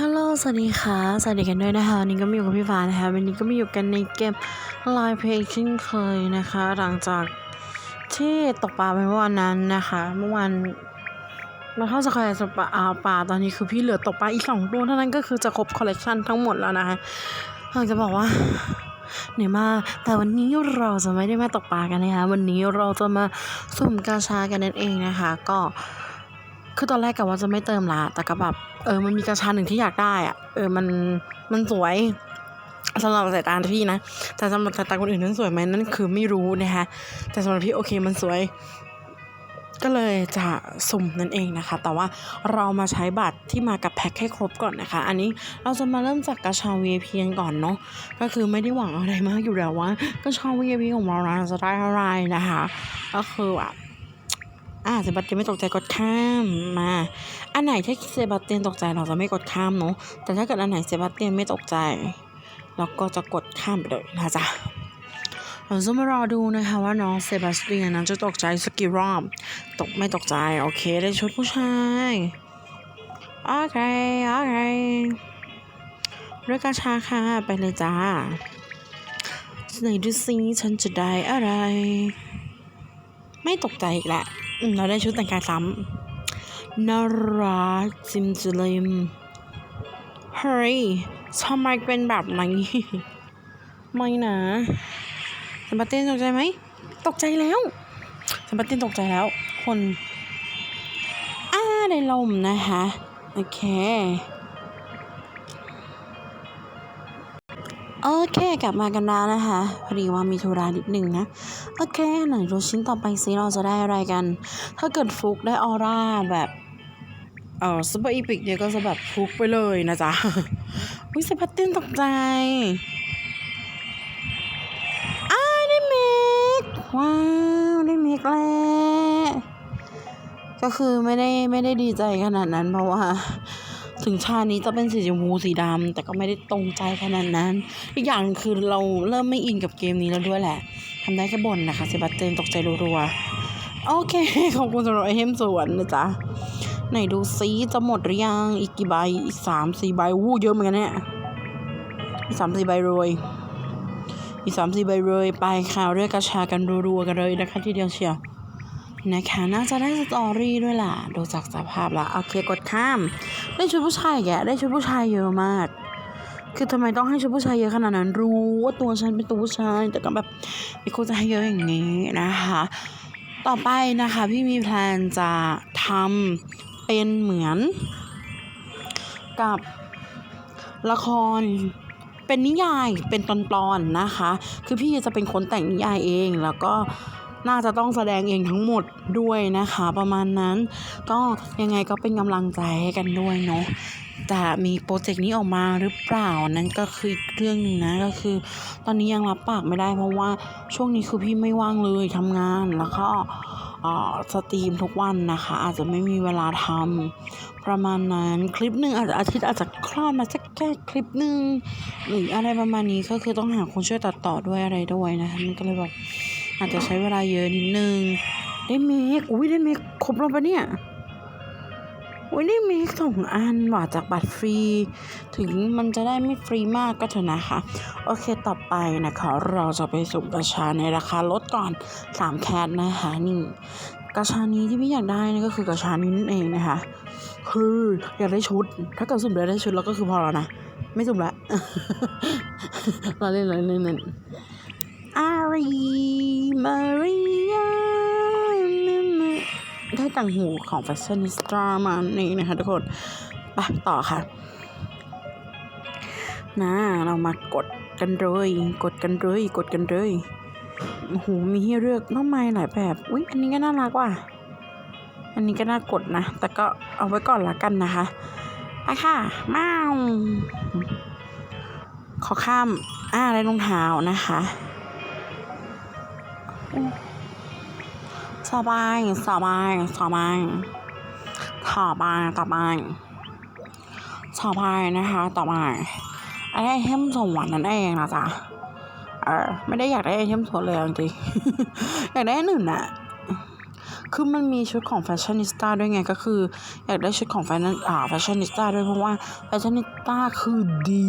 ฮัลโหล สวัสดีค่ะ สวัสดีกันด้วยนะคะ วันนี้ก็มาอยู่กับพี่ฟ้านะคะ วันนี้ก็มาอยู่กันในเกม Live Play เช่นเคยนะคะ หลังจากที่ตกปลาไปเมื่อวานนั้นนะคะ เมื่อวานมาเข้าสแควร์สปาอาปลา ตอนนี้คือพี่เหลือตกปลาอีกสองตัวเท่านั้นก็คือจะครบคอลเลกชันทั้งหมดแล้วนะคะอยากจะบอกว่าเหนื่อยมากแต่วันนี้เราจะไม่ได้มาตกปลากันนะคะ วันนี้เราจะมาสุ่มกาชากันนั่นเองนะคะ ก็ คือตอนแรกกะว่าจะไม่เติมละแต่ก็แบบเออมันมีกระชาหนึ่งที่อยากได้อะเออมันมันสวยสำหรับสายตาพี่นะ แต่สำหรับสายตาคนอื่นนั้นสวยไหมนั่นคือไม่รู้นะคะ แต่สำหรับพี่โอเคมันสวย ก็เลยจะสุ่มนั่นเองนะคะ แต่ว่าเรามาใช้บัตรที่มากับแพ็คให้ครบก่อนนะคะ อันนี้เราจะมาเริ่มจากกระชา VIP กันก่อนเนาะ ก็คือไม่ได้หวังอะไรมากอยู่แล้วว่ากระชา VIP ของเรานะจะได้อะไรนะคะ ก็คือแบบ อ่าเซบาสเตียนไม่ตกใจกดข้ามมา อันไหนที่เซบาสเตียนตกใจเราจะไม่กดข้ามเนาะแต่ถ้าเกิดอันไหนเซบาสเตียนไม่ตกใจ เราก็จะกดข้ามไปเลยนะจ๊ะเราจะมารอดูนะคะว่าน้องเซบาสเตียนนั้นจะตกใจสักกี่รอบตกไม่ตกใจ โอเคได้ชุดผู้ชายโอเคโอเคเรื่องกระชาค่ะ ไปเลยจ้าไหนดูซิฉันจะได้อะไร ไม่ตกใจอีกแหละ เราได้ชุดแต่งกายซ้ำน่ารักซิมจิลิมเฮ้ยทำไมเป็นแบบนี้ไม่นะสมบัติเต้นตกใจไหม ตกใจแล้วสมบัติเต้นตกใจแล้ว คน อ้าได้ลมนะคะ โอเค โอเค กลับมากันแล้วนะคะพอดีว่ามีธุระนิดหนึ่งนะ โอเคไหนดูชิ้นต่อไปซิเราจะได้อะไรกัน ถ้าเกิดฟุกได้ออร่าแบบเออซูเปอร์อีพิกเนี่ยก็จะแบบฟุกไปเลยนะจ๊ะวิสพัตเต้นตกใจอ้าได้เมกว้าวได้เมกแล้วก็คือไม่ได้ไม่ได้ดีใจขนาดนั้นเพราะว่า ถึงชานี้จะเป็นสีชมพูสีดำแต่ก็ไม่ได้ตรงใจขนาดนั้น อีกอย่างคือเราเริ่มไม่อินกับเกมนี้แล้วด้วยแหละทำได้แค่บ่นนะคะเซบาสเตียนตกใจรัวๆ โอเค ขอบคุณสำหรับไอเทมสวนนะจ๊ะ ไหนดูซิจะหมดหรือยัง อีกกี่ใบ อีกสามสี่ใบวู้เยอะเหมือนกันเนี่ย อีกสามสี่ใบรวยอีกสามสี่ใบรวยไปข่าวเรื่องกระชากันรัวๆกันเลยนะคะ ทีเดียวเชียว นะคะ น่าจะได้สตอรี่ด้วยล่ะ ดูจากสภาพละโอเคกดข้าม ได้ชุดผู้ชายแกได้ชุดผู้ชายเยอะมาก คือทำไมต้องให้ชุดผู้ชายเยอะขนาดนั้น รู้ว่าตัวฉันเป็นตัวผู้ชาย แต่ก็แบบม่ควรจะให้เยอะอย่างนี้นะคะ ต่อไปนะคะ พี่มีแพลนจะทำเป็นเหมือน กับละครเป็นนิยายเป็นตอนๆนะคะ คือพี่จะเป็นคนแต่งนิยายเองแล้วก็ น่าจะต้องแสดงเองทั้งหมดด้วยนะคะ ประมาณนั้น ก็ยังไงก็เป็นกำลังใจให้กันด้วยเนาะแต่มีโปรเจกต์นี้ออกมาหรือเปล่านั้นก็คืออีกเรื่องหนึ่งนะก็คือ ตอนนี้ยังรับปากไม่ได้ เพราะว่าช่วงนี้คือพี่ไม่ว่างเลยทำงานแล้วก็อ่อสตรีมทุกวันนะคะ อาจจะไม่มีเวลาทำประมาณนั้นคลิปหนึ่งอาจจะอาทิตย์อาจจะคลอดมาสักแค่คลิปหนึ่งหรืออะไรประมาณนี้ก็คือต้องหาคนช่วยตัดต่อด้วยอะไรด้วยนะคะมันก็เลยแบบ อาจจะใช้เวลาเยอะนิดนึงได้เมคอุ้ยได้เมคครบแล้วปะเนี่ยอุ้ยได้เมคสองอันว่ะจากบัตรฟรี ถึงมันจะได้ไม่ฟรีมากก็เถอะนะคะ โอเคต่อไปนะคะ เราจะไปสุ่มกระชาในราคาลดก่อนสามแคทนะคะนี่กระชานี้ที่พี่อยากได้นี่ก็คือกระชานี้นั่นเองนะคะ คืออยากได้ชุด ถ้าเกิดสุ่มได้ได้ชุดแล้วก็คือพอแล้วนะ ไม่สุ่มละเราเล่นเราเล่นเล่น อารีมาริยาได้ต่างหูของแฟชั่นนิสตรามานี่นะคะทุกคนไปต่อค่ะนะเรามากดกันเลย กดกันเลย กดกันเลยโอ้โหมีให้เลือกมากมายหลายแบบอุ๊ยอันนี้ก็น่ารักว่ะอันนี้ก็น่ากดนะ แต่ก็เอาไว้ก่อนละกันนะคะไปค่ะมาวขอข้ามอ่าได้รองเท้านะคะ สบายสบายสบายต่อไปต่อไปต่อไปนะคะต่อไปอันนี้ไอเทมสมหวานนั่นเองนะจ๊ะเออไม่ได้อยากได้ไอเทมสดเลยจริงอยากได้อันอื่นนะคือมันมีชุดของแฟชั่นนิสต้าด้วยไงก็คือ อยากได้ชุดของแฟชั่นอ่าแฟชั่นนิสต้าด้วยเพราะว่าแฟชั่นนิสต้าคือดี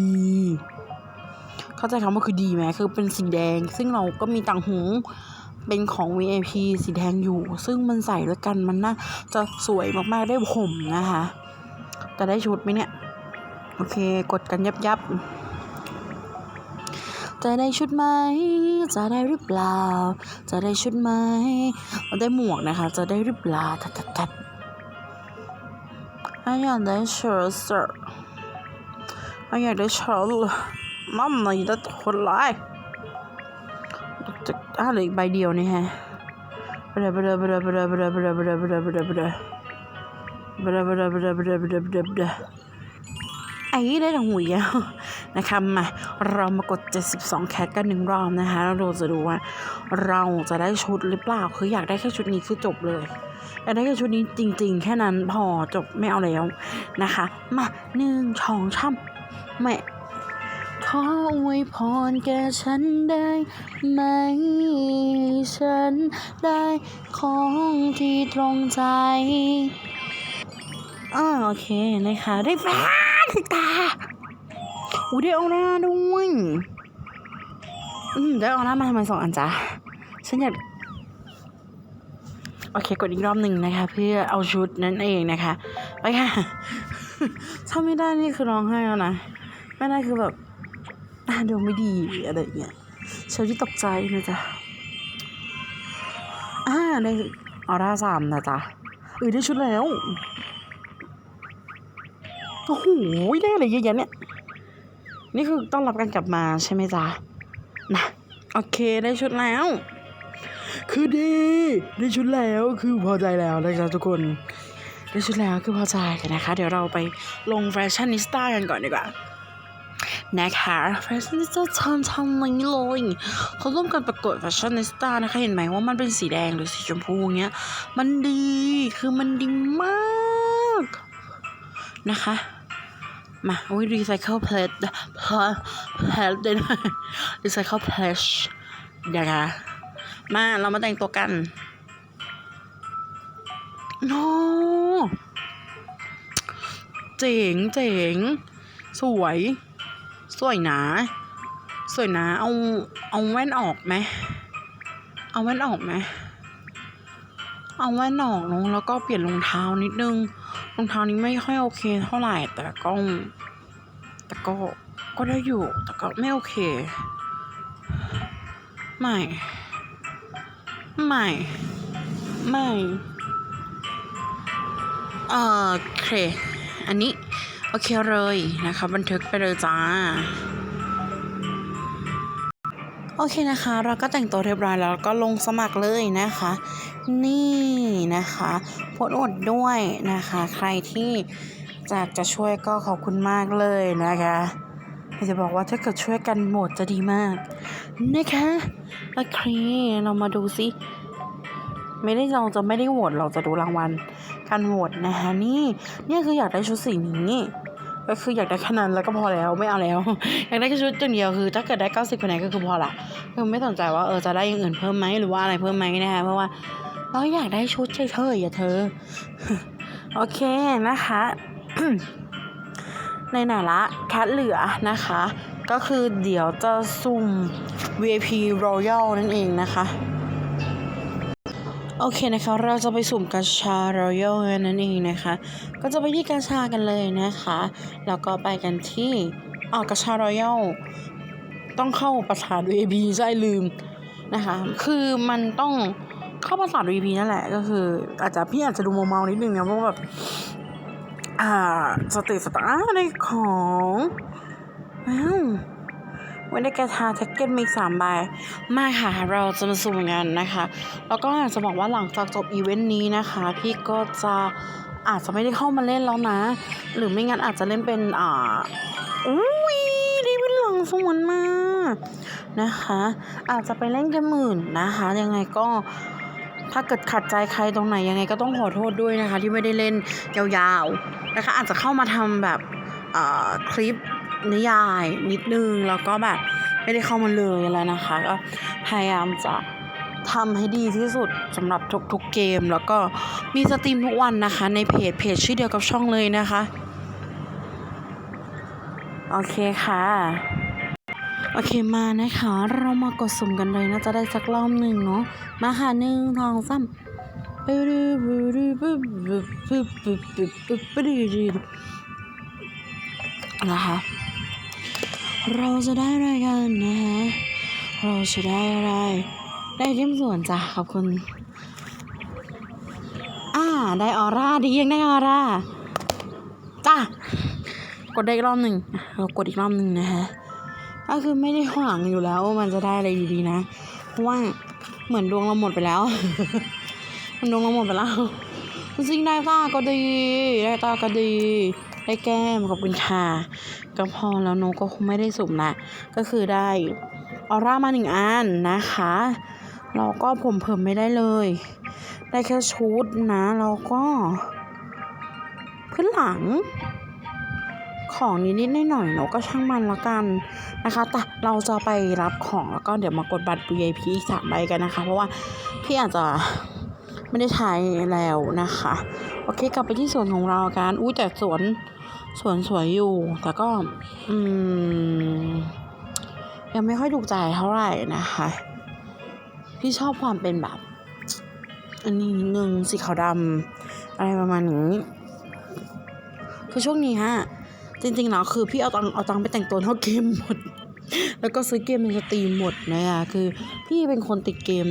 เข้าใจคำว่าคือดีไหมคือเป็นสีแดง ซึ่งเราก็มีต่างหู เป็นของ VIP สีแดงอยู่ ซึ่งมันใส่ด้วยกันมันน่าจะสวยมากๆได้ผมนะคะจะได้ชุดไหมเนี่ย โอเค กดกันยับยับจะได้ชุดไหม จะได้หรือเปล่า จะได้ชุดไหมได้หมวกนะคะ จะได้หรือเปล่าทัดทัดทัดอยากได้เชิ้ตเสื้ออะอยากได้เชิ้ตมั่มหน่อยได้คนร้าย จะอะเหลืออีกใบเดียวนี่ฮะเบลอเบลอเบลอเบลอเบลอเบลอเบลอเบลอเบลอเบลอเบลอเบลอเบลอเบลอเบลอเบลอไอ้ได้ทั้งหุยแล้วนะคะมาเรามากด 72 แคทกันหนึ่งรอบนะคะแล้วเราจะดูว่า เราจะได้ชุดหรือเปล่าคืออยากได้แค่ชุดนี้คือจบเลยอยากได้แค่ชุดนี้จริง ๆ แค่นั้นพอจบไม่เอาแล้วนะคะ มาหนึ่งช่องช่ำแม่ ขออวยพรแกฉันได้ไหม ฉันได้ของที่ตรงใจอ่าโอเคนะคะได้แฟนถึงตาอู้ได้ออกหน้าด้วยอืมได้ออกหน้ามาทำไมสองอันจ๊ะฉันอยากโอเคกดอีกรอบหนึ่งนะคะ เพื่อเอาชุดนั่นเองนะคะไปค่ะถ้าไม่ได้นี่คือร้องไห้แล้วนะ ไม่ได้คือแบบ อะดูไม่ดีอะไรเงี้ยเชลที่ตกใจนะจ๊ะอ่าได้ออร่าสามนะจ๊ะเออได้ชุดแล้วโอ้โหได้อะไรเยอะแยะเนี่ย นี่คือต้อนรับกันกลับมาใช่ไหมจ๊ะนะโอเคได้ชุดแล้ว คือดีได้ชุดแล้วคือพอใจแล้วนะครับทุกคนได้ชุดแล้วคือพอใจกันนะคะ เดี๋ยวเราไปลงแฟชั่นนิสต้ากันก่อนดีกว่า นะคะแฟชั่นนิสต้าทำทำนี้เลยเขาร่วมกันประกวดแฟชั่นนิสต้านะคะเห็นไหมว่ามันเป็นสีแดงหรือสีชมพูเงี้ย มันดีคือมันดีมากนะคะมาอุ้ยรีไซเคิลเพลทเพลเพลทด้วยนะรีไซเคิลเพลชนะคะมาเรามาแต่งตัวกันโนเจ๋งเจ๋งสวย สวยนะ สวยนะ เอา เอาแว่นออกไหม เอาแว่นออกไหม เอาแว่นออกเนอะแล้วก็เปลี่ยนรองเท้านิดนึง รองเท้านี้ไม่ค่อยโอเคเท่าไหร่ แต่ก็แต่ก็ ก็ได้อยู่ แต่ก็ไม่โอเค ไม่ ไม่ ไม่ เออโอเค อันนี้ โอเคเลยนะคะ บันทึกไปเลยจ้า โอเคนะคะ เราก็แต่งตัวเรียบร้อยแล้วก็ลงสมัครเลยนะคะ นี่นะคะโพสอดด้วยนะคะ ใครที่จากจะช่วยก็ขอบคุณมากเลยนะคะอยากจะบอกว่าถ้าเกิดช่วยกันหวตจะดีมากนะคะโอเคเรามาดูซิ ไม่ได้เราจะไม่ได้โหวตเราจะดูรางวัลการโหวตนะคะนี่เนี่ยคืออยากได้ชุดสีนี้ก็คืออยากได้แค่นั้นแล้วก็พอแล้วไม่เอาแล้ว อยากได้แค่ชุดอย่างเดียวคือ ถ้าเกิดได้เก้าสิบคะแนนก็คือพอละคือไม่สนใจว่าเออจะได้อย่างอื่นเพิ่มไหมหรือว่าอะไรเพิ่มไหมนะคะเพราะว่าเราอยากได้ชุดเฉยๆอย่าเธอ โอเคนะคะในไหนละแคทเหลือนะคะ ก็คือเดี๋ยวจะสุ่ม VIP Royal นั่นเองนะคะ โอเคนะคะ เราจะไปสุ่มกาชา Royal นั่นเองนะคะ ก็จะไปที่กาชากันเลยนะคะ แล้วก็ไปกันที่อ๋อกาชา Royal ต้องเข้าประสาท VIP ใช่ลืมนะคะ คือมันต้องเข้าประสาท VIP นั่นแหละ ก็คือ อาจจะพี่อาจจะดูเมาๆนิดนึงนะเพราะแบบ อ่าสติสตาร์ในของอ้าว วันนี้กระทาแท็กเก็ตมีสามใบมาค่ะ เราจะมาสุ่มกันนะคะ แล้วก็อยากจะบอกว่าหลังจากจบอีเวนต์นี้นะคะ พี่ก็จะอาจจะไม่ได้เข้ามาเล่นแล้วนะ หรือไม่งั้นอาจจะเล่นเป็นอ่าอุ้ยได้เป็นหลังสวนมานะคะ อาจจะไปเล่นกันหมื่นนะคะ ยังไงก็ถ้าเกิดขัดใจใครตรงไหนยังไงก็ต้องขอโทษด้วยนะคะ ที่ไม่ได้เล่นยาวๆนะคะ อาจจะเข้ามาทำแบบคลิป นิยายนิดนึงแล้วก็แบบไม่ได้เข้ามาเลยอะไรนะคะก็พยายามจะทำให้ดีที่สุดสำหรับทุกๆเกม แล้วก็มีสตรีมทุกวันนะคะ ในเพจเพจชื่อเดียวกับช่องเลยนะคะ โอเคค่ะ โอเคมานะคะ เรามากดสุ่มกันเลยนะจะได้สักรอบหนึ่งเนาะมาค่ะหนึ่งทองซ้ำนะคะ เราจะได้อะไรกันนะคะเราจะได้อะไร ได้เทียมส่วนจ้ะขอบคุณ อ่า ได้ออร่าดียังได้ออร่าจ้ะกดได้อีกรอบหนึ่งเรากดอีกรอบหนึ่งนะคะก็คือไม่ได้หวังอยู่แล้วว่ามันจะได้อะไรดีๆนะ เพราะว่าเหมือนดวงเราหมดไปแล้ว มันดวงเราหมดไปแล้วจริงได้ตาก็ดี ได้ตาก็ดี ได้แก้มขอบคุณค่ะก็พอแล้วโนก็คงไม่ได้สุ่มละก็คือได้ออร่ามาหนึ่งอันนะคะเราก็ผมเพิ่มไม่ได้เลย ได้แค่ชุดนะแล้วก็พื้นหลังของนิดๆหน่อยๆเนอะก็ช่างมันละกันนะคะแต่เราจะไปรับของแล้วก็เดี๋ยวมากดบัตร VIP อีกสามใบกันนะคะ เพราะว่าพี่อาจจะ ไม่ได้ใช้แล้วนะคะ โอเคกลับไปที่สวนของเรากันอุ้ยแต่สวนสวนสวยอยู่ แต่ก็ อืม ยังไม่ค่อยถูกใจเท่าไหร่นะคะ พี่ชอบความเป็นแบบ อันนี้นิดนึงสีขาวดำอะไรประมาณนี้ คือช่วงนี้ฮะ จริงๆแล้วคือพี่เอาตังเอาตังไปแต่งตัวเท่าเกมหมด แล้วก็ซื้อเกมในสตรีมหมดนะคะคือพี่เป็นคนติดเกม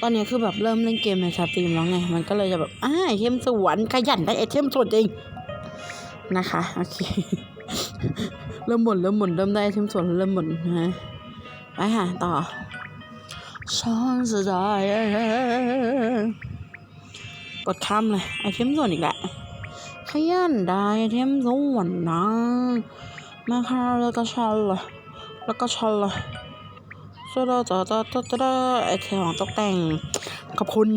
ตอนนี้คือแบบเริ่มเล่นเกมในสตรีมแล้วไง มันก็เลยจะแบบอ้าไอเทมสวนขยันได้ไอเทมสวนจริงนะคะโอเคเริ่มหมดเริ่มหมดเริ่มได้ไอเทมสวนเริ่มหมดนะฮะไปค่ะต่อช้อนสุดท้ายกดข้ามเลยไอเทมส่วนอีกแหละขยันได้ไอเทมส่วนนะมาค่ะแล้วก็ชันเลยแล้วก็ชันเลย จะจะจะจะจะจะไอเทมของตกแต่งขอบคุณ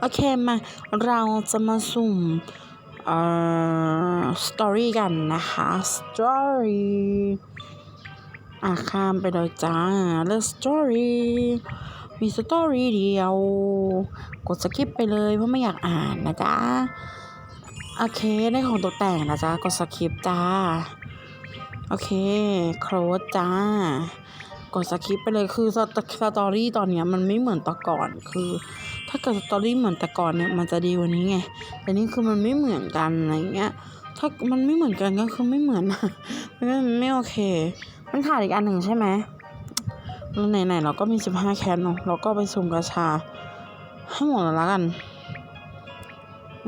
โอเคมา เราจะมาสุ่มเอ่อสตอรี่กันนะคะสตอรี่อะข้ามไปเลยจ้าเลือกสตอรี่มีสตอรี่เดียว กดสกิปไปเลยเพราะไม่อยากอ่านนะจ๊ะโอเคได้ของตกแต่งนะจ๊ะกดสคริปจ้าโอเคโครสจ้า กดสคริปไปเลยคือสตสตอรี่ตอนเนี้ยมันไม่เหมือนแต่ก่อนคือ ถ้าเกิดสตอรี่เหมือนแต่ก่อนเนี่ยมันจะดีกว่านี้ไงแต่นี่คือมันไม่เหมือนกันอะไรเงี้ยถ้ามันไม่เหมือนกันก็คือไม่เหมือนมันไม่โอเค มันขาดอีกอันหนึ่งใช่ไหมแล้วไหนๆเราก็มีสิบห้าแคนเนาะเราก็ไปสุ่มกระชาให้หมดแล้วละกัน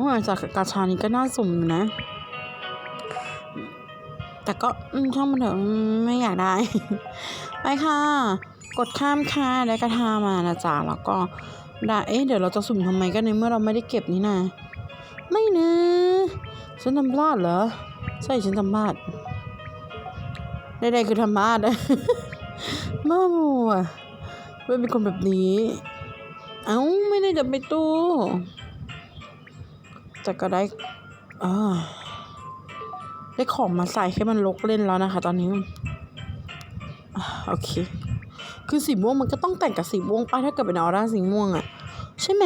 ว่าจากกาชานี้ก็น่าสุ่มอยู่นะ แต่ก็ช่างมันเถอะไม่อยากได้ ไปค่ะ กดข้ามค่ะได้กระทามานะจ๊ะแล้วก็ได้เอ๊ะเดี๋ยวเราจะสุ่มทำไมกันในเมื่อเราไม่ได้เก็บนี่นะไม่นะฉันทำพลาดเหรอใช่ฉันทำพลาดใดๆคือทำพลาดบ้าบัวไม่เป็นคนแบบนี้ เอ้าไม่ได้จะไปตู้แต่ก็ได้อ่าได้ของมาใส่ให้มันลกเล่นแล้วนะคะ ตอนนี้ โอเค คือสีม่วงมันก็ต้องแต่งกับสีม่วงป้าถ้าเกิดเป็นออร่าสีม่วงอะใช่ไหม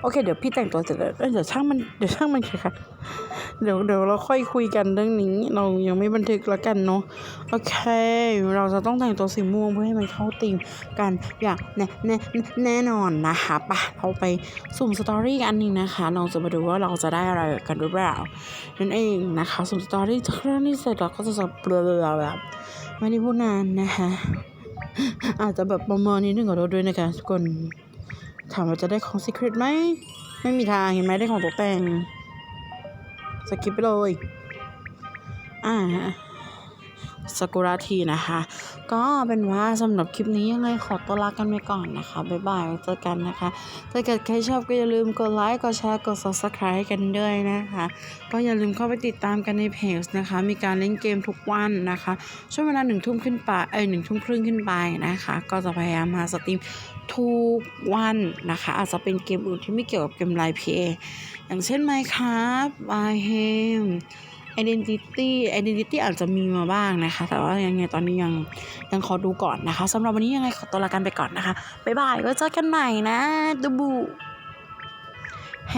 โอเค เดี๋ยวพี่แต่งตัวเสร็จแล้วเอ้ยเดี๋ยวช่างมันเดี๋ยวช่างมันค่ะ เดี๋ยวเดี๋ยวเราค่อยคุยกันเรื่องนี้ เรายังไม่บันทึกแล้วกันเนาะโอเค เราจะต้องแต่งตัวสีม่วงเพื่อให้มันเข้าธีมกันอย่างแน่แน่แน่นอนนะคะปะเราไปสุ่มสตอรี่กันอันหนึงนะคะ เราจะมาดูว่าเราจะได้อะไรกันหรือเปล่านั่นเองนะคะสุ่มสตอรี่ครั้งนี้เสร็จเราก็จะจะเปลือยแบบไม่ได้พูดนานนะคะอาจจะแบบประมาณนี้นึงขอโทษด้วยนะคะทุกคนถามว่าจะได้ของ s ี c r e t ไหมไม่มีทางเห็นไหมได้ของตกแต่ง สกิปไปเลย อ่า สกุระทีนะคะ ก็เป็นว่าสำหรับคลิปนี้ยังไงขอตัวลากันไปก่อนนะคะ บ๊ายบายเจอกันนะคะ ถ้าเกิดใครชอบก็อย่าลืมกดไลค์ กดแชร์ กด subscribe กันด้วยนะคะ ก็อย่าลืมเข้าไปติดตามกันในเพจนะคะ มีการเล่นเกมทุกวันนะคะ ช่วงเวลาหนึ่งทุ่มขึ้นไป เอ้ยหนึ่งทุ่มครึ่งขึ้นไปนะคะ ก็จะพยายามมาสตรีมทุกวันนะคะ อาจจะเป็นเกมอื่นที่ไม่เกี่ยวกับเกมไลน์พีอย่างเช่น Minecraft บายเฮม identity identity อาจจะมีมาบ้างนะคะ แต่ว่ายังไงตอนนี้ยังยังขอดูก่อนนะคะสำหรับวันนี้ยังไงขอตัวลากันไปก่อนนะคะ บ๊ายบายไว้เจอกันใหม่นะดูบูแฮ